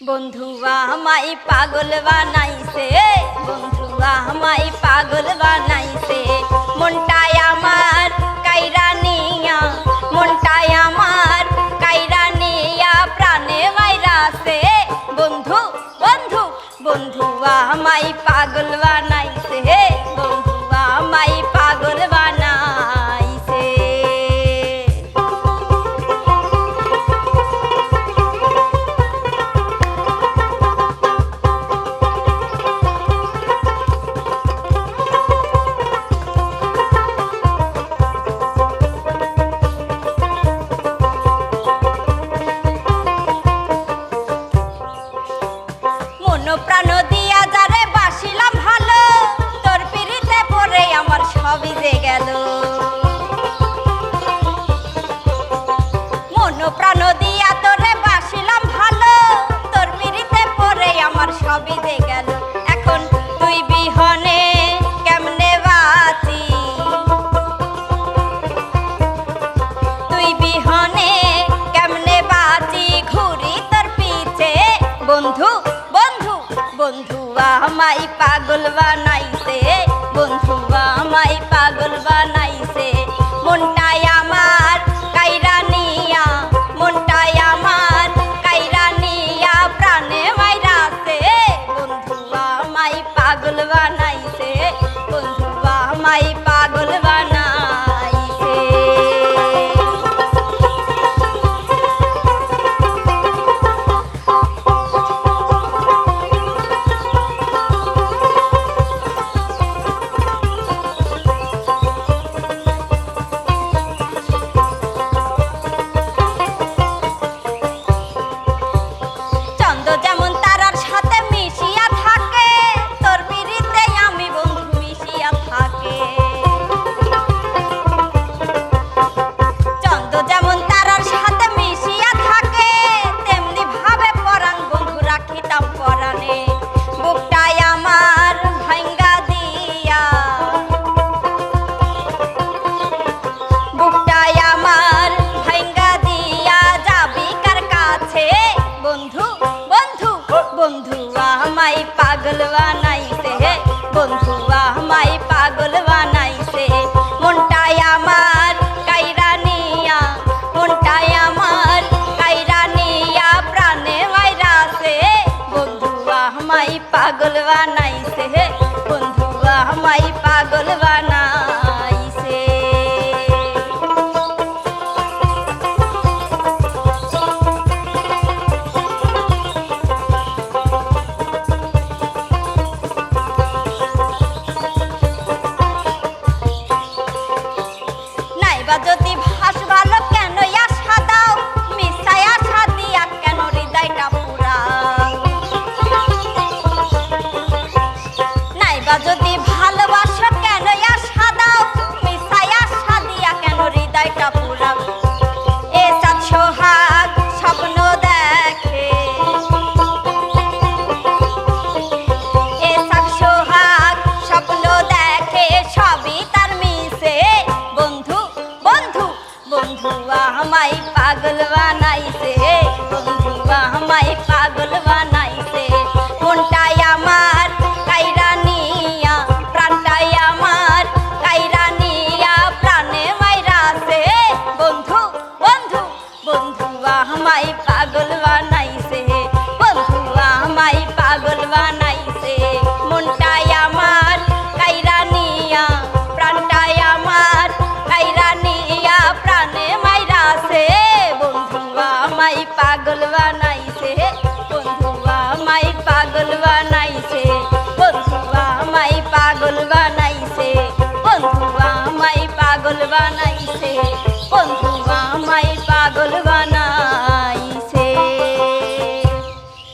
বন্ধুয়া আমায় পাগল বানাইছে, বন্ধুয়া আমায় পাগল বানাইছে। মনটাই আমার কাইরা নিয়া মনটাই আমার কাইরা নিয়া প্রাণে মাইরাছে। বন্ধু বন্ধু, বন্ধুয়া আমায় পাগল বানাইছে, বন্ধুয়া আমায় সবই যে গেল। মন প্রাণ দিয়া তোরে বাসিলাম ভালো, তোর পিড়িতে পরে আমার সবই যে গেল। এখন তুই বিহনে কেমনে বাঁচি? তুই বিহনে কেমনে বাঁচি? ঘুরি তোর পিছে। বন্ধু বন্ধু বন্ধু আমায় পাগল বানাইছে। বন্ধু আমায় পাগল বানাইছে। মনটাই পাগল বানাইছে বন্ধু আমায় পাগল বানাইছে মনটাই আমার কাইরা নিয়া মনটাই আমার কাইরা নিয়া, প্রাণে মাইরাছে বন্ধু আমায় পাগল বানাইছে বন্ধু আমায় পাগল বন্ধু আমায় পাগল বানাইছে বন্ধু আমায় পাগল বানাইছে মনটাই আমার কাইরা নিয়া প্রাণটাই আমার কাইরা নিয়া প্রাণে মাইরাছে বন্ধু বন্ধু বন্ধু আমায় পাগল বানাইছে বন্ধু আমায় পাগল বানাইছে บ้านได้